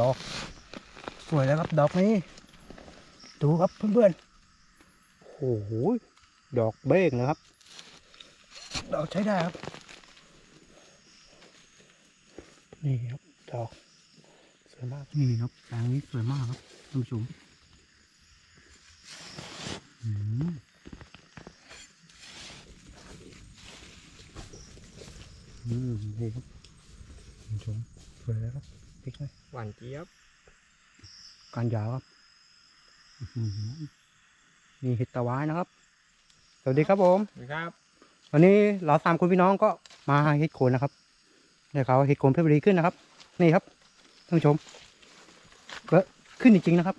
ดอกสวยแล้วครับดอกนี้ ดูครับเพื่อนๆโอ้โหดอกเบ้งนะครับ ดอกใช้ได้ครับ นี่ครับดอกสวยมากนี่ครับแปลงนี้สวยมากครับท่านผู้ชมอืมอืมนี่ครับท่านผู้ชมสวยแล้วครับพิกเลย หวานเจี๊ยบการยาวครับอื้อหือนี่เห็ดตะวายนะครับ สวัสดีครับผมนะครับวันนี้เราสามคนพี่น้องก็มาหาเห็ดโคนนะครับได้ข่าวว่าเห็ดโคนเพชรบุรีขึ้นนะครับ นี่ครับท่านผู้ชมก็ขึ้นจริงๆนะครับ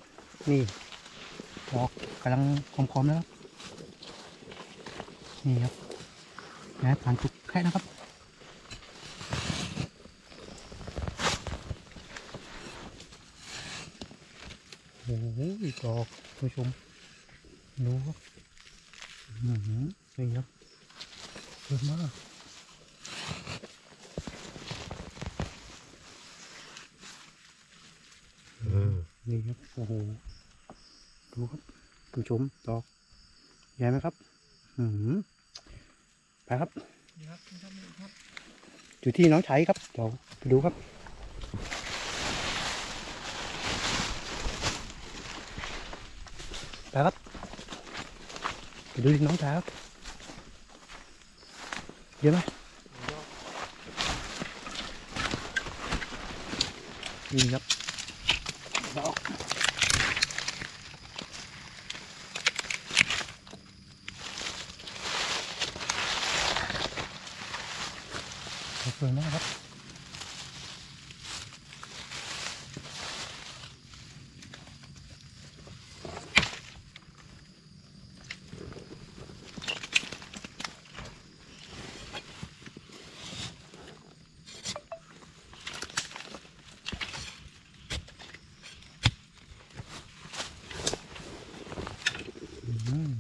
นี่ดอกกำลังคมๆแล้วครับนี่ครับนะผ่านทุกแค่นะครับ โอ้โหดอกท่านผู้ชมดูครับอื้อหือนี่ครับเยอะมากนี่ครับโอ้โหดูครับท่านผู้ชมดอกใหญ่ไหมครับ อือหือไปครับครับครับอยู่ที่น้องชัยครับเดี๋ยวไปดูครับ ไปครับไปดูที่น้องชายครับเยอะไหมนี่ครับดอกสวยมากครับ อืม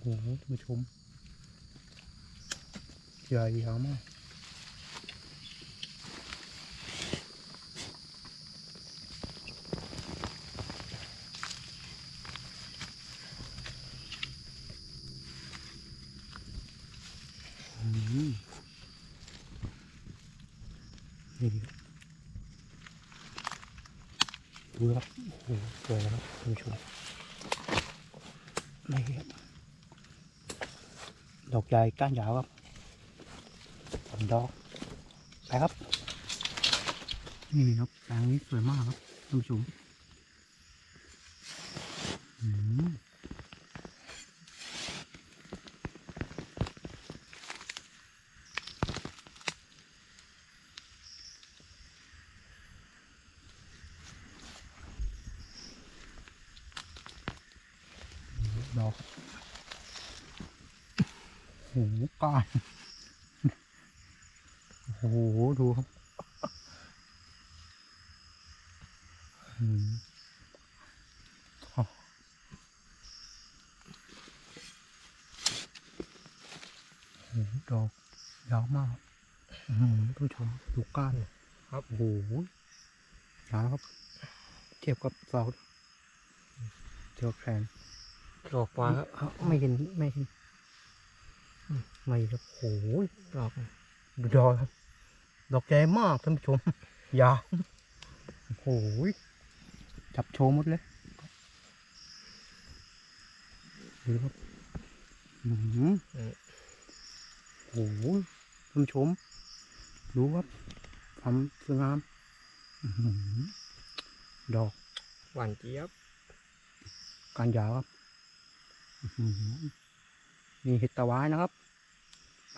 โอ้โหท่าน ผู้ชมใหญ่ยาวมากอืมนี่ดูครับโอ้โหสวยแล้วครับท่านผู้ชมนี่ครับ ดอกใหญ่ก้านยาวครับสองดอกไปครับนี่ครับแปลงนี้สวยมากครับท่านผู้ชมอืมดอกโอ้โหก้านโอ้โห ดูครับอืมอ๋อโอ้โห ดอกยาวมากอืมท่านผู้ชมดูก้านครับโอ้โหยาวครับ เทียบกับเสาเทียบกับแขนดอกกว่าครับอะไม่เห็นไม่เห็นอืมไม่ครับโอ้ยดอกดูดอกครับ ดอกใหญ่มากท่านผู้ชมยาวโอ้โหจับโชว์หมดเลยดูครับอืม โอ้โหท่านผู้ชม ดูครับความสวยงามอื้อหือดอก หวานเจี๊ยบ การยาวครับอื้อหือนี่เห็ดตะวายนะครับ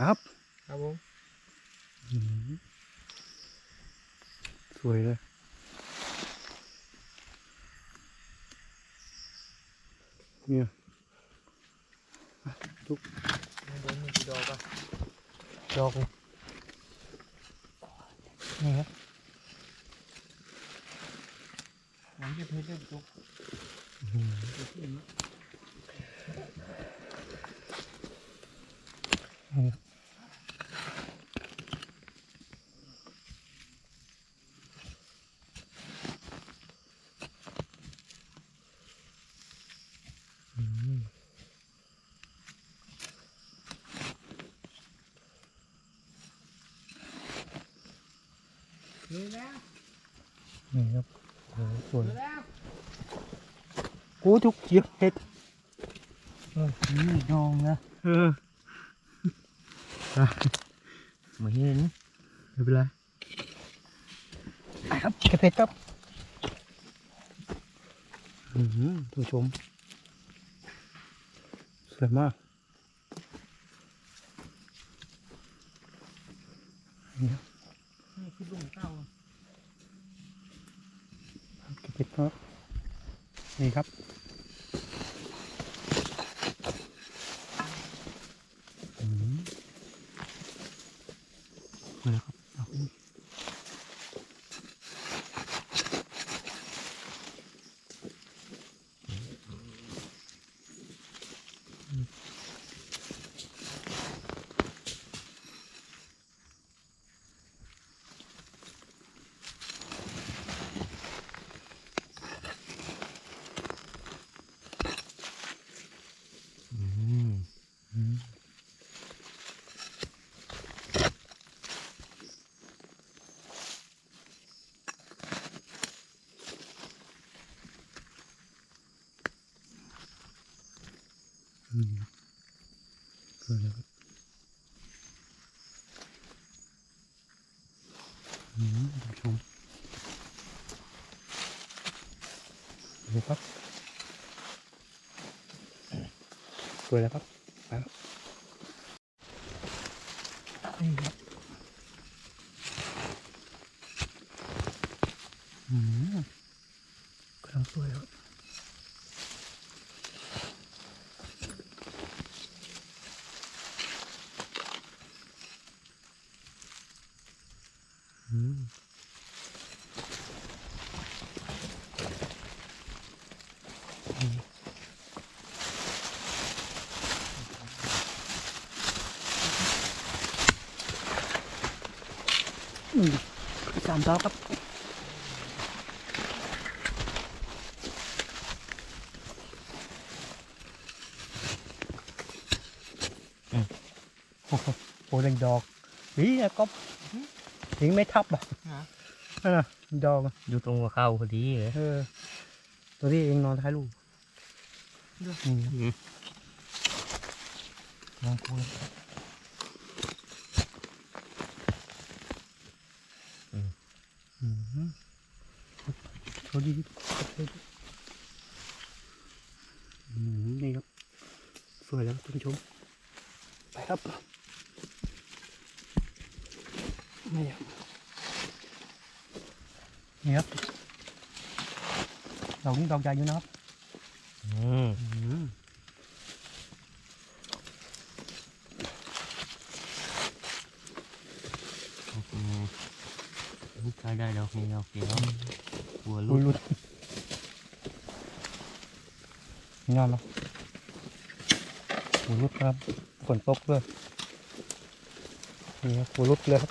ครับ ครับผมอื้อหือสวยเลยเนี่ยอะทุกข้างบนมีกี่ดอกอะ ดอกเลยนี่ครับหวานเจี๊ยบเพื่อนจุกอื้อหือนี่ นี่แล้วนี่ครับโอ้โหสวยแล้วโอ้ทุกเจียวเห็ดนี่ดองนะเอออะไม่เห็นไม่เป็นไรไปครับเก็บเห็ดครับอือหือท่านผู้ชมสวยมากนี่ครับ นี่คือลุงเต้า เก็บเห็ดครับนี่ ครับ มาแล้วครับเอา สวยแล้วครับอืมท่านผู้ชมดูครับสวยแล้วครับไปครับนี่ครับอืมกำลังสวยครับ อืมอืมสามดอกครับโอ้โหโอ้แดงดอกนี่อะก๊อฟยิงไม่ทับอะนั่นะดอกอะอยู่ตรงหัวเข่าพอดีเลยตัวที่เองนอนท้ายลูกนี่นอนคุยอืมโชว์ ดีอืมนี่ครับ สวยแล้วท่านผู้ชม ไปครับ นี่ครับนี่ครับดอกนี้ดอกใหญ่อยู่นะครับ อืมอืมลูกชายได้ดอกนี้ดอกเดียว หัวลุลูยกลุยงามเนาะหัวรุดครับฝนตกด้วยนี่ครับหัวรุดเลยครับ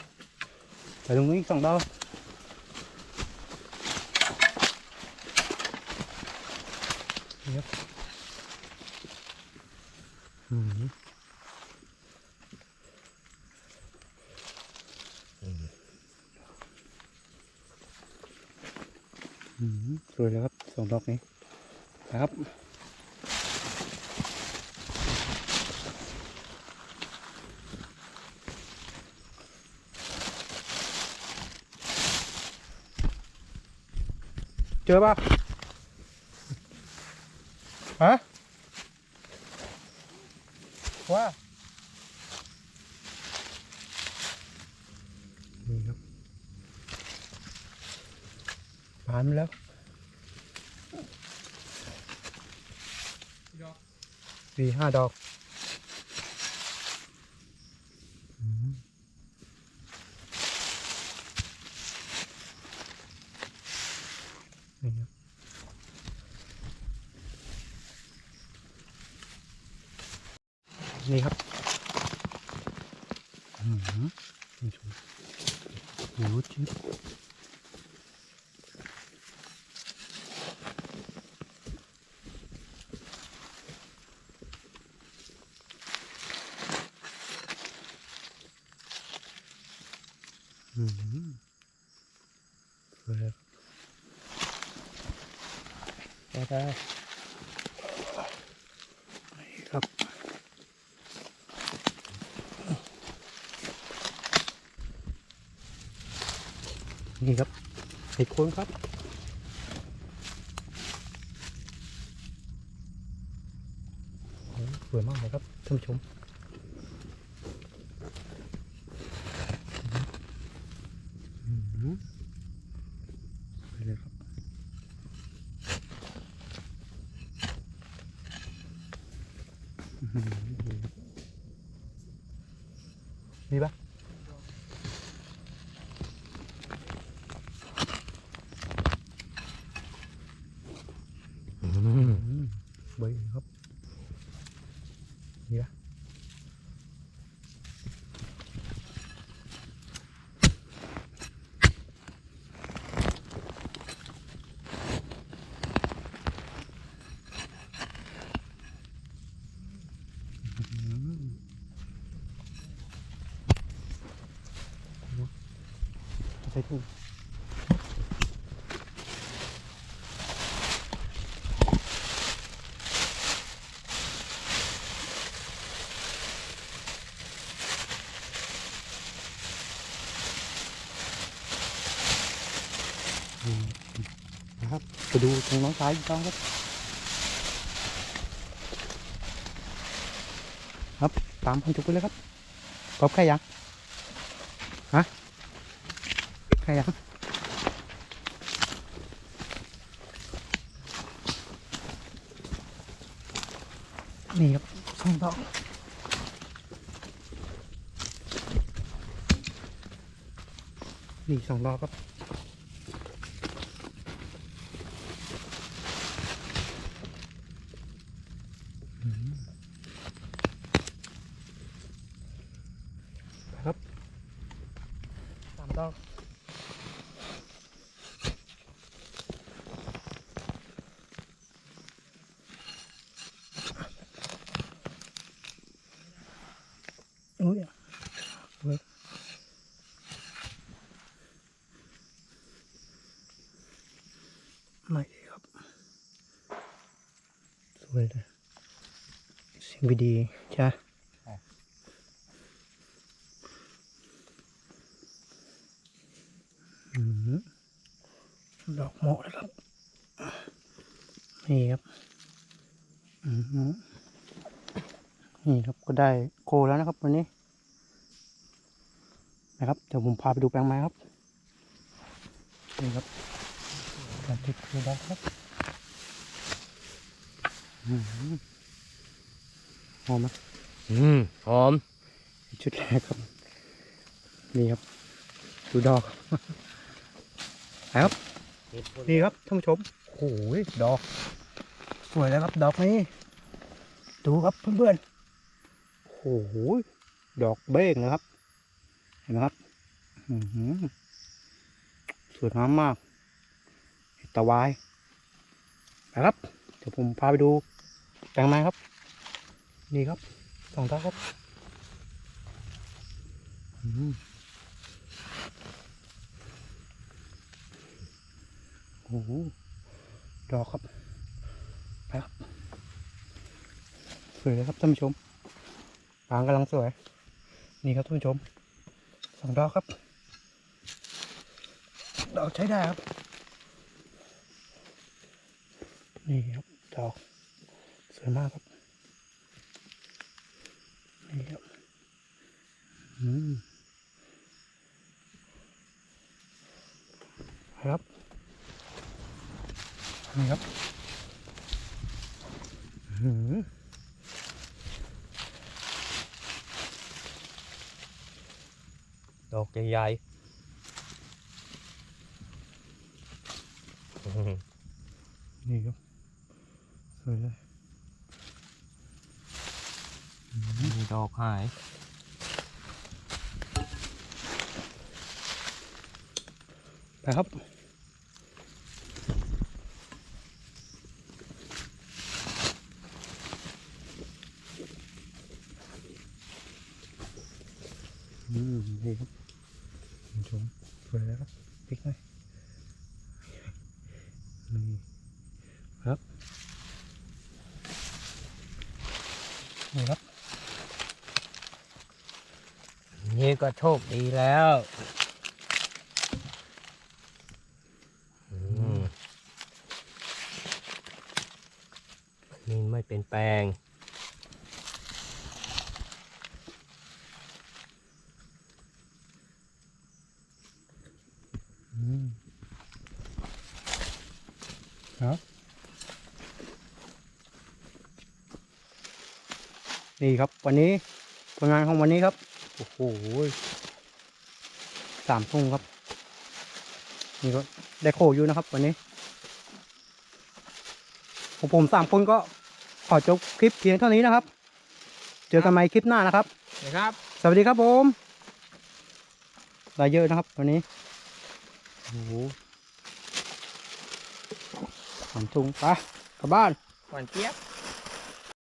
ไปตรงนี้อีกสองดอกนี่ครับอืมอืมสวยแล้วครับสอง ดอกนี้นะครับเจอป่ะฮะว่านี่ครับผ่านแล้ว ดอก สี่ห้าดอกนี่ครับนี่ครับอืมนี่ชมโอ้โหชิบ อืมสวยได้ได้นี่ครับนี่ครับเห็ดโคนครับสวยมากเลยครับท่านผู้ชม อื้อหือสวยเลยครับอื้อหือมีปะอืมใบครับ มีปะอืม ใส่ถุงนะครับไปดูตรงน้องซ้ายอีกต้องครับ ครับ ตามพันจุกไปเลยครับกอบใครยังฮะ ใครยังนี่ครับสองดอกนี่สองดอกครับครับสามดอก ไม่ดีครับ สวยเลยเสียงวิดีใช่ไหมอืมดอกเหมาะเลยครับ นี่ครับอืมนี่ครับก็ได้โคแล้วนะครับวันนี้นะครับเดี๋ยวผมพาไปดูแปลงไม้ครับนี่ครับ การติดโคได้ครับหอมไหมอืมหอม ชุดแรกครับ นี่ครับ ดูดอกไปครับ นี่ครับท่านผู้ชมโอ้ยดอก สวยแล้วครับดอกนี้ ดูครับเพื่อนๆโอ้โหดอกเบ้งนะครับ เห็นไหมครับอื้อหือสวยงามมาก ตะวายไปครับ เดี๋ยวผมพาไปดูแปลงไม้ครับ นี่ครับสองดอกครับโอ้โหดอกครับไปครับสวยเลยครับท่านผู้ชมปางกำลังสวย นี่ครับท่านผู้ชมสองดอกครับ ดอกใช้ได้ครับ นี่ครับดอกสวยมากครับนี่ครับอืมครับนี่ครับอื้อหือดอกใหญ่ๆอืมนี่ครับ สวยเลยมีดอกหาย ไปครับ อืม นี่ครับคุณผู้ชมสวยแล้วครับพลิกหน่อย นี่ครับ นี่ครับนี่ก็โชคดีแล้วอืมนี่ไม่เป็นแปลง อืมครับ นี่ครับวันนี้ผลงานของวันนี้ครับ โอ้โหสามทุ่งครับ นี่ก็ได้โคอยู่นะครับ วันนี้ของผมสามคนก็ขอจบคลิปเพียงเท่านี้นะครับ เจอกันใหม่คลิปหน้านะครับ นะครับ สวัสดีครับผมได้เยอะนะครับวันนี้โอ้โหสามทุ่งไปกลับบ้านหวานเจี๊ยบ